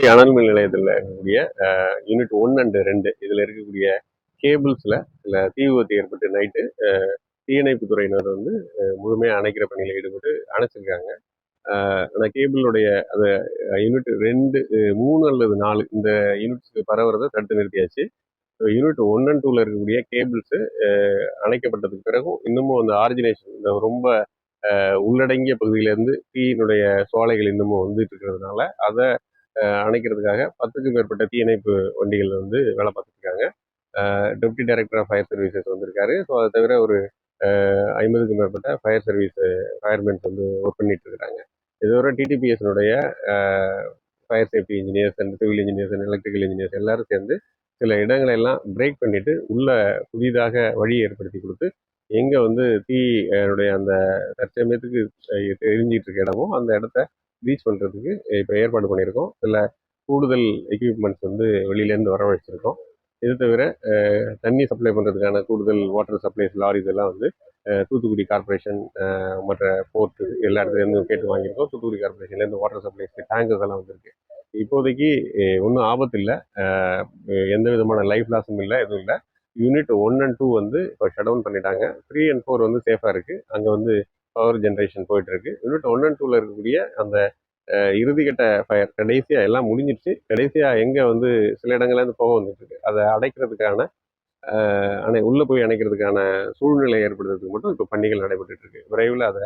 தூத்துக்குடி அனல் மின் நிலையத்தில் இருக்கக்கூடிய யூனிட் ஒன் அண்ட் ரெண்டு. இதில் இருக்கக்கூடிய கேபிள்ஸில் சில தீ விபத்து ஏற்பட்டு நைட்டு தீயணைப்பு துறையினர் வந்து முழுமையாக அணைக்கிற பணியில் ஈடுபட்டு அணைச்சிருக்காங்க. ஆனால் கேபிளுடைய அந்த யூனிட் ரெண்டு மூணு அல்லது நாலு இந்த யூனிட்ஸ்க்கு பரவுறதை தடுத்து நிறுத்தியாச்சு. யூனிட் ஒன் அண்ட் டூவில் இருக்கக்கூடிய கேபிள்ஸு அணைக்கப்பட்டதுக்கு பிறகும் இன்னமும் அந்த ஆரிஜினேஷன் இந்த ரொம்ப உள்ளடங்கிய பகுதியிலேருந்து தீயினுடைய சோலைகள் இன்னமும் வந்துட்டு இருக்கிறதுனால அதை அணைக்கிறதுக்காக பத்துக்கும் மேற்பட்ட தீயணைப்பு வண்டிகள் வந்து வேலை பார்த்துருக்காங்க deputy director of fire services வந்திருக்காரு. ஸோ அதை தவிர ஒரு ஐம்பதுக்கும் மேற்பட்ட ஃபயர் சர்வீஸ் ஃபயர்மேன்ஸ் வந்து ஒர்க் பண்ணிட்டு இருக்கிறாங்க இதுவரை டிடிபிஎஸ்னுடைய fire safety engineers and civil engineers and electrical engineers எல்லாரும் சேர்ந்து சில இடங்களை எல்லாம் பிரேக் பண்ணிட்டு உள்ள புதிதாக வழி ஏற்படுத்தி கொடுத்து எங்கே வந்து தீயுடைய அந்த தற்சமயத்துக்கு எரிஞ்சிட்டு இருக்க இடமோ அந்த இடத்த ரீச் பண்ணுறதுக்கு இப்போ ஏற்பாடு பண்ணியிருக்கோம். சில கூடுதல் எக்யூப்மெண்ட்ஸ் வந்து வெளியிலேருந்து வரவழைச்சிருக்கோம் இது தவிர தண்ணி சப்ளை பண்ணுறதுக்கான கூடுதல் வாட்டர் சப்ளைஸ் லாரிஸ் எல்லாம் வந்து தூத்துக்குடி கார்பரேஷன் மற்ற போர்ட்டு எல்லா இடத்துலேருந்து கேட்டு வாங்கியிருக்கோம். தூத்துக்குடி கார்பரேஷன்லேருந்து வாட்டர் சப்ளைஸ் டேங்கர்ஸ் எல்லாம் வந்திருக்கு. இப்போதைக்கு ஒன்றும் ஆபத்து இல்லை எந்த விதமான லைஃப் லாஸும் இல்லை எதுவும் இல்லை. யூனிட் ஒன் அண்ட் டூ வந்து இப்போ ஷட் டவுன் பண்ணிட்டாங்க. த்ரீ அண்ட் ஃபோர் வந்து சேஃபாக இருக்குது அங்கே வந்து பவர் ஜென்ரேஷன் போயிட்டுருக்கு. யூனிட் ஒன் அண்ட் டூவில் இருக்கக்கூடிய அந்த இறுதிக்கட்ட ஃபயர் கடைசியாக எல்லாம் முடிஞ்சிடுச்சு. கடைசியாக எங்கே வந்து சில இடங்கள்லேருந்து போக வந்துட்டுருக்கு. அதை அடைக்கிறதுக்கான அணை உள்ளே போய் அணைக்கிறதுக்கான சூழ்நிலை ஏற்படுத்துறதுக்கு மட்டும் இப்போ பணிகள் நடைபெற்றுருக்கு விரைவில் அதை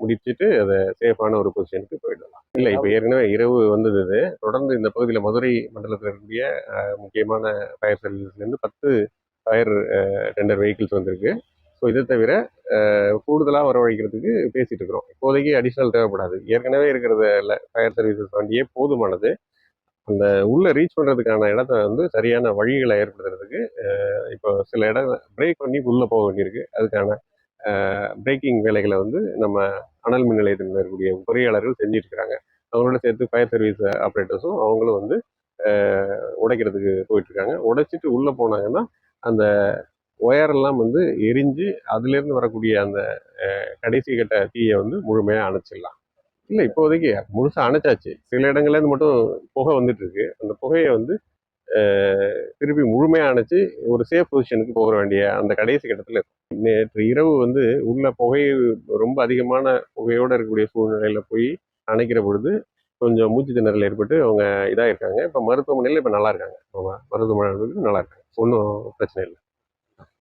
முடிச்சுட்டு அதை சேஃபான ஒரு பொசிஷனுக்கு போயிடலாம். இல்லை இப்போ ஏற்கனவே இரவு வந்தது தொடர்ந்து இந்த பகுதியில் மதுரை மண்டலத்தில் இருக்கக்கூடிய முக்கியமான ஃபயர் சர்வீஸ்லேருந்து பத்து ஃபயர் டெண்டர் வெஹிக்கிள்ஸ் வந்திருக்கு. ஸோ இதை தவிர கூடுதலாக வரவழைக்கிறதுக்கு பேசிகிட்டு இருக்கிறோம். இப்போதைக்கு அடிஷ்னல் தேவைப்படாது. ஏற்கனவே இருக்கிறத ஃபயர் சர்வீசஸ் வண்டியே போதுமானது. அந்த உள்ளே ரீச் பண்ணுறதுக்கான இடத்த வந்து சரியான வழிகளை ஏற்படுத்துறதுக்கு இப்போ சில இடம் பிரேக் பண்ணி உள்ளே போக வேண்டியிருக்கு. அதுக்கான பிரேக்கிங் வேலைகளை வந்து நம்ம அனல் மின் நிலையத்தில் இருக்கக்கூடிய பொறியாளர்கள் செஞ்சிட்ருக்கிறாங்க. அவங்களோட சேர்த்து ஃபயர் சர்வீஸ் ஆப்ரேட்டர்ஸும் அவங்களும் வந்து உடைக்கிறதுக்கு போயிட்டுருக்காங்க உடைச்சிட்டு உள்ளே போனாங்கன்னா அந்த ஒயரெல்லாம் வந்து எரிஞ்சு அதுலேருந்து வரக்கூடிய அந்த கடைசி கட்ட தீயை வந்து முழுமையாக அணைச்சிடலாம். இல்லை இப்போதைக்கு முழுசாக அணைச்சாச்சு. சில இடங்கள்லேருந்து மட்டும் புகை வந்துட்டுருக்கு. அந்த புகையை வந்து திருப்பி முழுமையாக அணைச்சி ஒரு சேஃப் பொசிஷனுக்கு போக வேண்டிய அந்த கடைசி கட்டத்தில் நேற்று இரவு வந்து உள்ள புகை ரொம்ப அதிகமான புகையோடு இருக்கக்கூடிய சூழ்நிலையில் போய் அணைக்கிற பொழுது கொஞ்சம் மூச்சு திணறல் ஏற்பட்டு அவங்க இதாக இருக்காங்க இப்போ மருத்துவமனையில் இப்போ நல்லா இருக்காங்க. அவங்க மருத்துவமனை நல்லா இருக்காங்க. ஒன்றும் பிரச்சனை இல்லை.